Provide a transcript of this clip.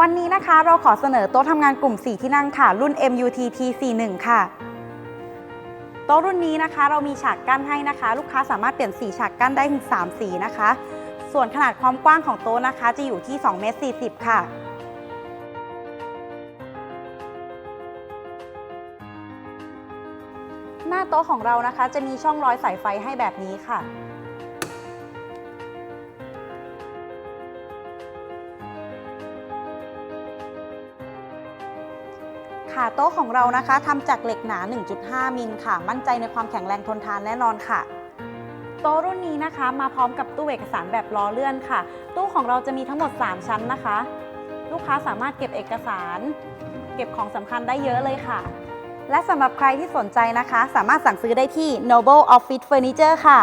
วันนี้นะคะเราขอเสนอโต๊ะทำงานกลุ่ม 4 ที่นั่งค่ะ รุ่น MUT T41 ค่ะ โต๊ะรุ่นนี้นะคะ เรามีฉากกั้นให้นะคะ ลูกค้าสามารถเปลี่ยนสีฉากกั้นได้ถึง 3 สีนะคะ ส่วนขนาดความกว้างของโต๊ะนะคะ จะอยู่ที่2เมตร40 ค่ะ หน้าโต๊ะของเรานะคะ จะมีช่องร้อยสายไฟให้แบบนี้ค่ะ ขาโต๊ะของเรานะคะทำจากเหล็กหนา 1.5 มิลค่ะ มั่นใจในความแข็งแรงทนทานแน่นอนค่ะ โต๊ะรุ่นนี้นะคะ มาพร้อมกับตู้เอกสารแบบล้อเลื่อนค่ะ ตู้ของเราจะมีทั้งหมด 3 ชั้นนะคะ ลูกค้าสามารถเก็บเอกสาร เก็บของสำคัญได้เยอะเลยค่ะ และสำหรับใครที่สนใจนะคะ สามารถสั่งซื้อได้ที่ Noble Office Furniture ค่ะ